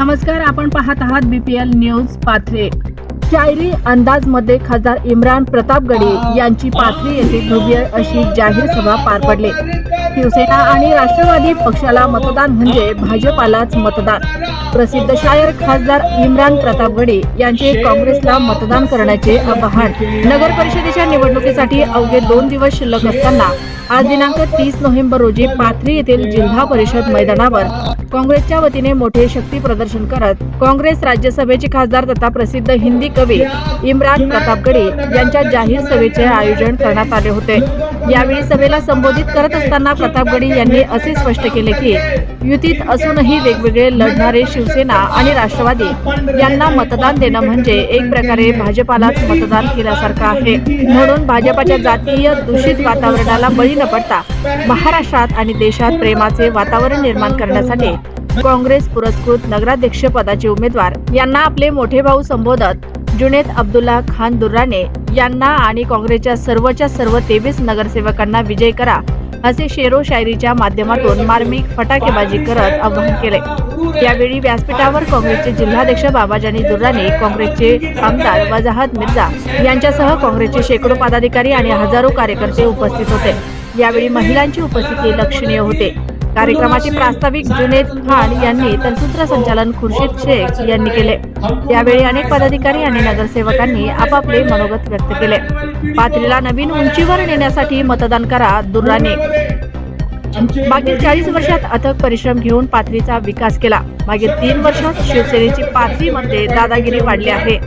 नमस्कार आपण पाहत आहात बीपीएल न्यूज पाथरे शायरी अंदाजमध्ये खासदार इम्रान प्रतापगडे यांची पाथरी येथे भव्य अशी जाहीर सभा पार पडली. शिवसेना आणि राष्ट्रवादी पक्षाला मतदान म्हणजे भाजपालाच मतदान. प्रसिद्ध शायर खासदार इम्रान प्रतापगडे यांचे काँग्रेसला मतदान करण्याचे आवाहन. नगर परिषदेच्या निवडणुकीसाठी अवघे दोन दिवस शिल्लक असताना आज दिनांक तीस नोव्हेंबर रोजी पाथरी येथील जिल्हा परिषद मैदानावर काँग्रेसच्या वतीने मोठे शक्ती प्रदर्शन करत काँग्रेस राज्यसभेचे खासदार तथा प्रसिद्ध हिंदी कवी इम्रान प्रतापगडे यांच्या जाहीर सभेचे आयोजन करण्यात आले होते. यावेळी सभेला संबोधित करत असताना प्रतापगडी यांनी असे स्पष्ट केले की युतीत असूनही वेगवेगळे लढणारे शिवसेना आणि राष्ट्रवादी यांना मतदान देणं म्हणजे एक प्रकारे भाजपालाच मतदान केल्यासारखं आहे. म्हणून भाजपाच्या जातीय दूषित वातावरणाला बळी न पडता महाराष्ट्रात आणि देशात प्रेमाचे वातावरण निर्माण करण्यासाठी काँग्रेस पुरस्कृत नगराध्यक्ष पदाचे उमेदवार यांना आपले मोठे भाऊ संबोधत जुनेद अब्दुल्ला खान दुर्राने यांना आणि काँग्रेसच्या सर्वच्या सर्व तेवीस नगरसेवकांना विजय करा असे शेरो शायरीच्या माध्यमातून मार्मिक फटाकेबाजी करत आवाहन केले. यावेळी व्यासपीठावर काँग्रेसचे जिल्हाध्यक्ष बाबाजानी दुर्राने काँग्रेसचे आमदार वजाहत मिर्झा यांच्यासह काँग्रेसचे शेकडो पदाधिकारी आणि हजारो कार्यकर्ते उपस्थित होते. यावेळी महिलांची उपस्थिती लक्षणीय होते. कार्यक्रमाचे प्रास्ताविक जुनेद खान यांनी तर सूत्रसंचालन खुर्शीद शेख यांनी केले. यावेळी अनेक पदाधिकारी आणि नगरसेवकांनी आपापले मनोगत व्यक्त केले. पाथरीला नवीन उंचीवर नेण्यासाठी मतदान करा दुर्राने. मागील चाळीस वर्षात अथक परिश्रम घेऊन पाथरीचा विकास केला. मागील तीन वर्षात शिवसेनेची पाथरीमध्ये दादागिरी वाढली आहे.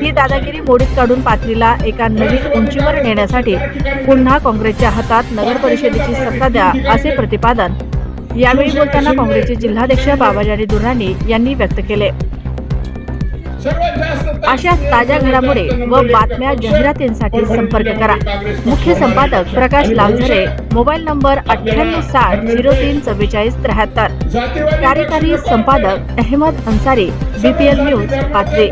ही दादागिरी मोडीत काढून पाथरीला एका नवीन उंचीवर नेण्यासाठी पुन्हा काँग्रेसच्या हातात नगर परिषदेची सत्ता द्या असे प्रतिपादन यावेळी बोलताना काँग्रेसचे जिल्हाध्यक्ष बाबाजानी दुर्राणी यांनी व्यक्त केले. अशा ताज्या घडामोडी व बातम्या जाहिरातींसाठी संपर्क करा. मुख्य संपादक प्रकाश लालझरे मोबाईल नंबर अठ्ठ्याण्णव साठ झिरो तीन चव्वेचाळीस त्र्याहत्तर. कार्यकारी संपादक अहमद अन्सारी बीपीएल न्यूज पाथरी